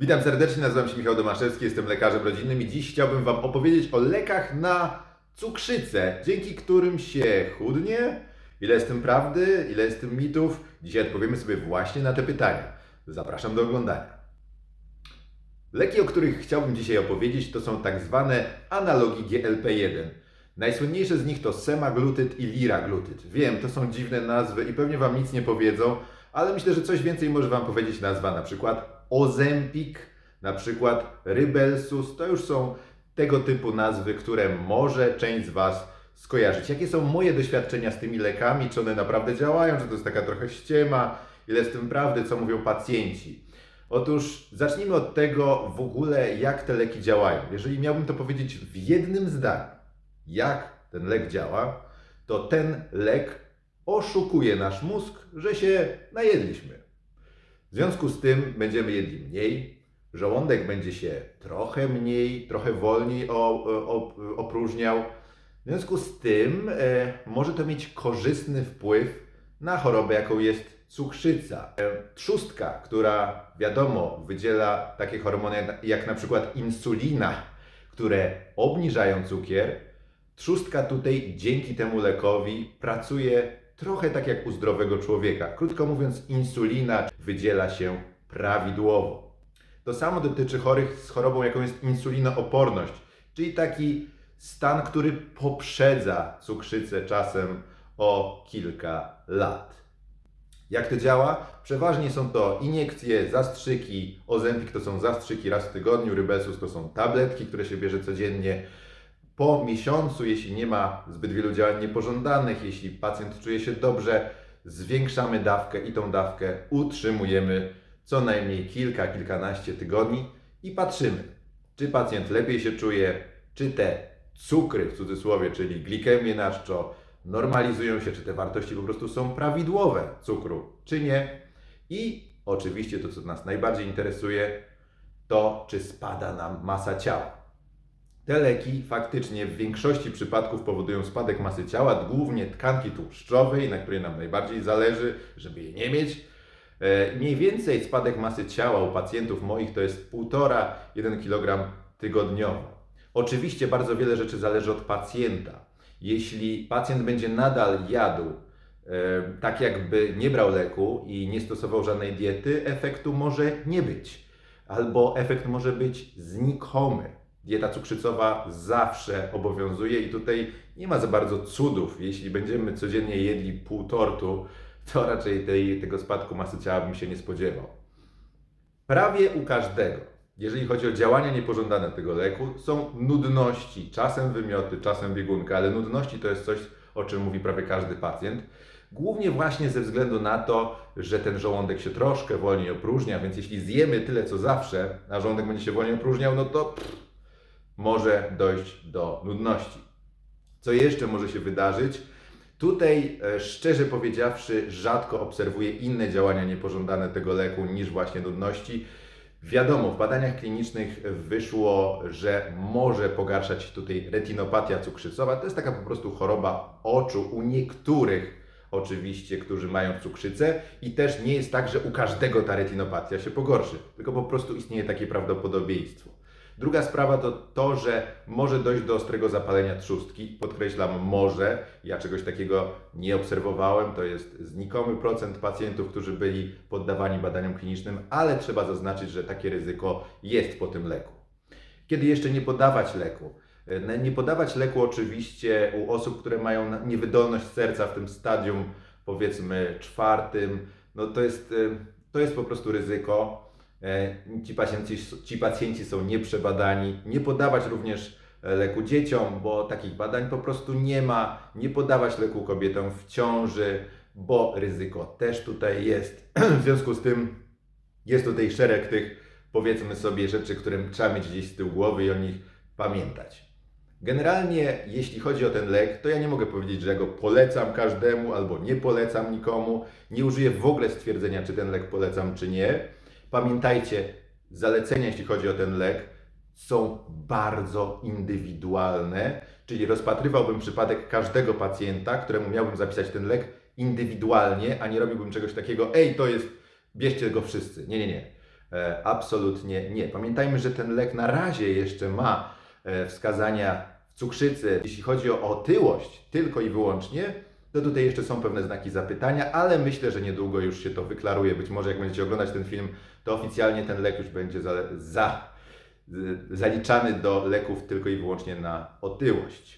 Witam serdecznie, nazywam się Michał Domaszewski, jestem lekarzem rodzinnym i dziś chciałbym Wam opowiedzieć o lekach na cukrzycę, dzięki którym się chudnie. Ile jest tym prawdy, ile jest tym mitów? Dzisiaj odpowiemy sobie właśnie na te pytania. Zapraszam do oglądania. Leki, o których chciałbym dzisiaj opowiedzieć, to są tak zwane analogi GLP-1. Najsłynniejsze z nich to semaglutyd i liraglutyd. Wiem, to są dziwne nazwy i pewnie Wam nic nie powiedzą, ale myślę, że coś więcej może Wam powiedzieć nazwa na przykład Ozempik, na przykład Rybelsus. To już są tego typu nazwy, które może część z Was skojarzyć. Jakie są moje doświadczenia z tymi lekami? Czy one naprawdę działają? Czy to jest taka trochę ściema? Ile z tym prawdy? Co mówią pacjenci? Otóż zacznijmy od tego w ogóle, jak te leki działają. Jeżeli miałbym to powiedzieć w jednym zdaniu, jak ten lek działa, to ten lek oszukuje nasz mózg, że się najedliśmy. W związku z tym będziemy jedli mniej, żołądek będzie się trochę mniej, trochę wolniej opróżniał. W związku z tym e, może to mieć korzystny wpływ na chorobę, jaką jest cukrzyca. E, trzustka, która wiadomo wydziela takie hormony jak na przykład insulina, które obniżają cukier, trzustka tutaj dzięki temu lekowi pracuje trochę tak jak u zdrowego człowieka. Krótko mówiąc, insulina wydziela się prawidłowo. To samo dotyczy chorych z chorobą, jaką jest insulinooporność, czyli taki stan, który poprzedza cukrzycę czasem o kilka lat. Jak to działa? Przeważnie są to iniekcje, zastrzyki. Ozempik to są zastrzyki raz w tygodniu, Rybesus to są tabletki, które się bierze codziennie. Po miesiącu, jeśli nie ma zbyt wielu działań niepożądanych, jeśli pacjent czuje się dobrze, zwiększamy dawkę i tą dawkę utrzymujemy co najmniej kilka, kilkanaście tygodni i patrzymy, czy pacjent lepiej się czuje, czy te cukry w cudzysłowie, czyli glikemię na czczo, normalizują się, czy te wartości po prostu są prawidłowe cukru, czy nie. I oczywiście to, co nas najbardziej interesuje, to czy spada nam masa ciała. Te leki faktycznie w większości przypadków powodują spadek masy ciała, głównie tkanki tłuszczowej, na której nam najbardziej zależy, żeby jej nie mieć. E, Mniej więcej spadek masy ciała u pacjentów moich to jest 1,5-1 kg tygodniowo. Oczywiście bardzo wiele rzeczy zależy od pacjenta. Jeśli pacjent będzie nadal jadł e, tak, jakby nie brał leku i nie stosował żadnej diety, efektu może nie być. Albo efekt może być znikomy. Dieta cukrzycowa zawsze obowiązuje i tutaj nie ma za bardzo cudów. Jeśli będziemy codziennie jedli pół tortu, to raczej tej, tego spadku masy ciała bym się nie spodziewał. Prawie u każdego, jeżeli chodzi o działania niepożądane tego leku, są nudności, czasem wymioty, czasem biegunka, ale nudności to jest coś, o czym mówi prawie każdy pacjent. Głównie właśnie ze względu na to, że ten żołądek się troszkę wolniej opróżnia, więc jeśli zjemy tyle co zawsze, a żołądek będzie się wolniej opróżniał, no to pff, może dojść do nudności. Co jeszcze może się wydarzyć? Tutaj, e, szczerze powiedziawszy, rzadko obserwuję inne działania niepożądane tego leku niż właśnie nudności. Wiadomo, w badaniach klinicznych wyszło, że może pogarszać tutaj retinopatia cukrzycowa. To jest taka po prostu choroba oczu u niektórych oczywiście, którzy mają cukrzycę i też nie jest tak, że u każdego ta retinopatia się pogorszy, tylko po prostu istnieje takie prawdopodobieństwo. Druga sprawa to to, że może dojść do ostrego zapalenia trzustki. Podkreślam, może. Ja czegoś takiego nie obserwowałem. To jest znikomy procent pacjentów, którzy byli poddawani badaniom klinicznym, ale trzeba zaznaczyć, że takie ryzyko jest po tym leku. Kiedy jeszcze nie podawać leku? E, Nie podawać leku oczywiście u osób, które mają niewydolność serca w tym stadium, powiedzmy czwartym. No to jest, e, to jest po prostu ryzyko. E, Ci pacjenci, ci pacjenci są nieprzebadani. Nie podawać również e, leku dzieciom, bo takich badań po prostu nie ma. Nie podawać leku kobietom w ciąży, bo ryzyko też tutaj jest. W związku z tym jest tutaj szereg tych, powiedzmy sobie, rzeczy, które trzeba mieć gdzieś z tyłu głowy i o nich pamiętać. Generalnie, jeśli chodzi o ten lek, to ja nie mogę powiedzieć, że ja go polecam każdemu albo nie polecam nikomu. Nie użyję w ogóle stwierdzenia, czy ten lek polecam, czy nie. Pamiętajcie, zalecenia, jeśli chodzi o ten lek, są bardzo indywidualne, czyli rozpatrywałbym przypadek każdego pacjenta, któremu miałbym zapisać ten lek indywidualnie, a nie robiłbym czegoś takiego, ej, to jest, bierzcie go wszyscy. Nie, nie, nie. E, absolutnie nie. Pamiętajmy, że ten lek na razie jeszcze ma e, wskazania w cukrzycy. Jeśli chodzi o otyłość tylko i wyłącznie, to tutaj jeszcze są pewne znaki zapytania, ale myślę, że niedługo już się to wyklaruje. Być może jak będziecie oglądać ten film, to oficjalnie ten lek już będzie za, za, z- zaliczany do leków tylko i wyłącznie na otyłość.